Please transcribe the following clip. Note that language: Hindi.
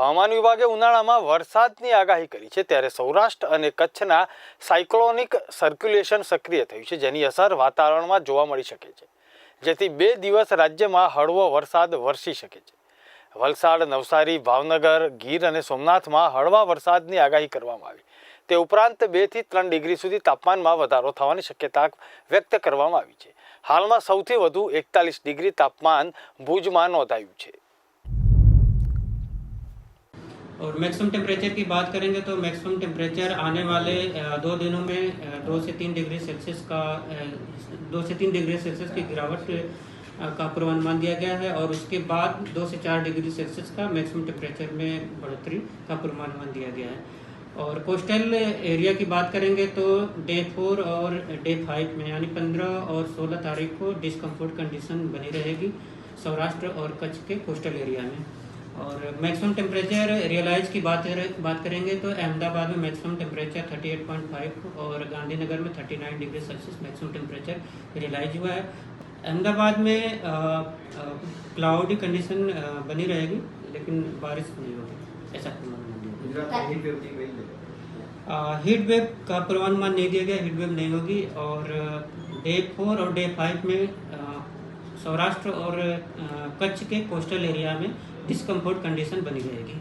હવામાન વિભાગે ઉનાળામાં વરસાદની આગાહી કરી છે. ત્યારે સૌરાષ્ટ્ર અને કચ્છના સાયક્લોનિક સર્ક્યુલેશન સક્રિય થયું છે, જેની અસર વાતાવરણમાં જોવા મળી શકે છે. જેથી બે દિવસ રાજ્યમાં હળવો વરસાદ વરસી શકે છે. વલસાડ, નવસારી, ભાવનગર, ગીર અને સોમનાથમાં હળવા વરસાદની આગાહી કરવામાં આવી. તે ઉપરાંત બેથી ત્રણ ડિગ્રી સુધી તાપમાનમાં વધારો થવાની શક્યતા વ્યક્ત કરવામાં આવી છે. હાલમાં સૌથી વધુ એકતાલીસ ડિગ્રી તાપમાન ભુજમાં નોંધાયું છે. और मैक्सिमम टेम्परेचर की बात करेंगे तो मैक्सिमम टेम्परेचर आने वाले दो दिनों में दो से तीन डिग्री सेल्सियस का दो से तीन डिग्री सेल्सियस की गिरावट का पूर्वानुमान दिया गया है और उसके बाद दो से चार डिग्री सेल्सियस का मैक्सिमम टेम्परेचर में बढ़ोतरी का पूर्वानुमान दिया गया है। और कोस्टल एरिया की बात करेंगे तो डे फोर और डे फाइव में, यानी पंद्रह और सोलह तारीख को डिस्कम्फर्ट कंडीशन बनी रहेगी सौराष्ट्र और कच्छ के कोस्टल एरिया में। और मैक्सिमम टेम्परेचर रियलाइज़ की बात बात करेंगे तो अहमदाबाद में मैक्सिमम टेम्परेचर 38.5 और गांधीनगर में 39 degree Celsius maximum temperature realise हुआ है। अहमदाबाद में क्लाउडी कंडीशन बनी रहेगी लेकिन बारिश नहीं होगी। ऐसा हीट वेव का पूर्वानुमान नहीं दिया गया हीट वेव नहीं होगी और डे फोर और डे फाइव में सौराष्ट्र और कच्छ के कोस्टल एरिया में डिस्कम्फर्ट कंडीशन बनी रहेगी।